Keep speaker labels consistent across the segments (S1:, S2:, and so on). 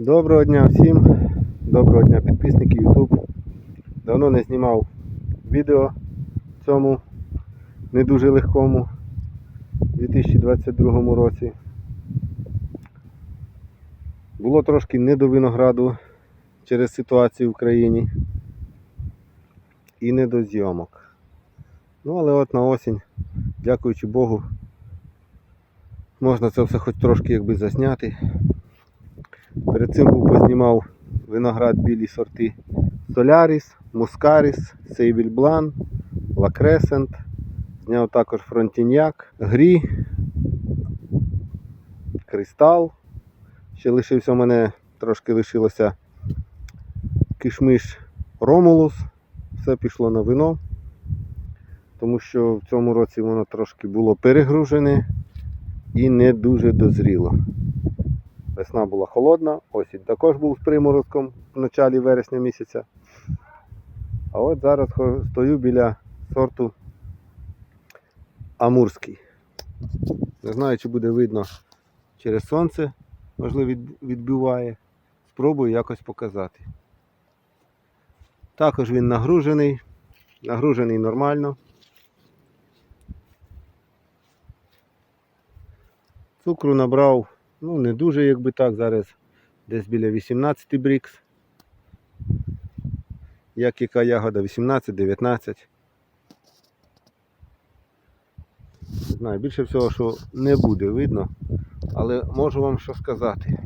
S1: Доброго дня всім, доброго дня підписники YouTube. Давно не знімав відео цьому не дуже легкому 2022 році. Було трошки не до винограду через ситуацію в країні і не до зйомок. Ну але от на осінь, дякуючи Богу, можна це все хоч трошки якби засняти. Перед цим був познімав виноград білі сорти Seyville Blanc, La Crescent. Зняв також Фронтіньяк, Грі, Кристал. Ще лишився у мене, трошки лишилося кишмиш Ромулус. Все пішло на вино, тому що в цьому році воно трошки було перегружене і не дуже дозріло. Весна була холодна, осінь також був з приморозком в началі вересня місяця. А от зараз стою біля сорту Амурський. Не знаю, чи буде видно через сонце, можливо, відбиває. Спробую якось показати. Також він нагружений, нагружений нормально. Цукру набрав Ну, не дуже, якби так, зараз десь біля 18 брікс. Як яка ягода, 18-19. Не знаю, більше всього, що не буде видно, але можу вам що сказати.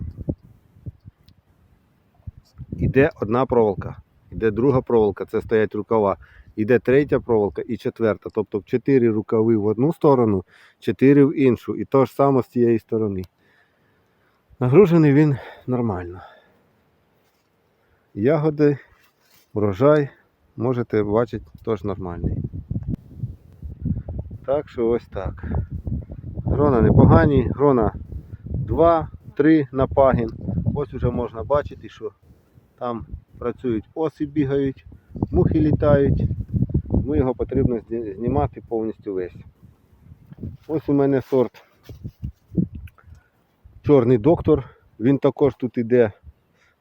S1: Іде одна проволока, іде друга проволока, це стоять рукава. Іде третя проволока і четверта. Тобто 4 рукави в одну сторону, 4 в іншу. І то ж саме з цієї сторони. Нагружений він нормально. Ягоди, врожай, можете бачити, теж нормальний. Так що ось так. Грона непогані, грона 2-3 на пагін. Ось уже можна бачити, що там працюють оси бігають, мухи літають. Тому його потрібно знімати повністю весь. Ось у мене сорт Чорний доктор. Він також тут іде,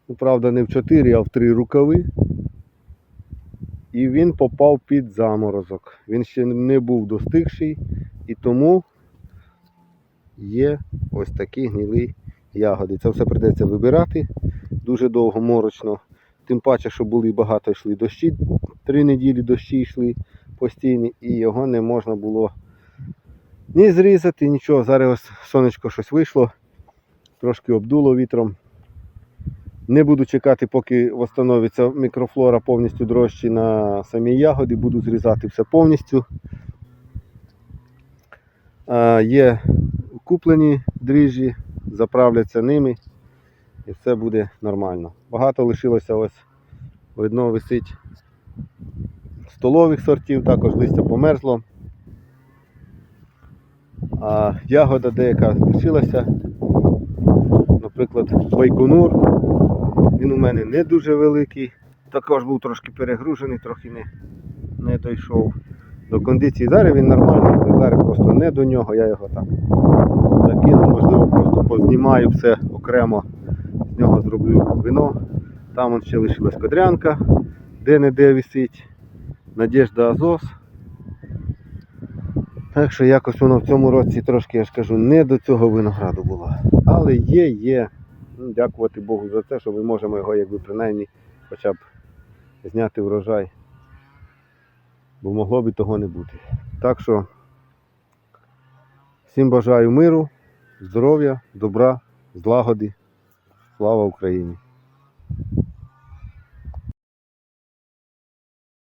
S1: ну, правда, не в 4, а в 3 рукави. І він попав під заморозок. Він ще не був достигший і тому є ось такі гнилі ягоди. Це все придеться вибирати дуже довго, морочно. Тим паче, що були багато йшли дощі, три неділі дощі йшли постійні, і його не можна було ні зрізати, нічого. Зараз сонечко щось вийшло трошки обдуло вітром. Не буду чекати, поки встановиться мікрофлора повністю дрожчі на самі ягоди, буду зрізати все повністю. Є куплені дріжджі, заправляться ними і все буде нормально. Багато лишилося ось видно висить столових сортів, також листя померзло. А ягода деяка лишилася, наприклад, байконур. Він у мене не дуже великий. Також був трошки перегружений, трохи не, не дійшов до кондиції. Зараз він нормальний, зараз просто не до нього, я його так закину, можливо, просто познімаю все окремо, з нього зроблю вино. Там ще лишилась кодрянка, де-не-де висить. Надежда Азос. Так що якось воно в цьому році трошки, я ж кажу, не до цього винограду було. Але є, є. Ну, Дякувати Богу за це, що ми можемо його якби принаймні хоча б зняти врожай. Бо могло б і того не бути. Так що всім бажаю миру, здоров'я, добра, злагоди. Слава Україні!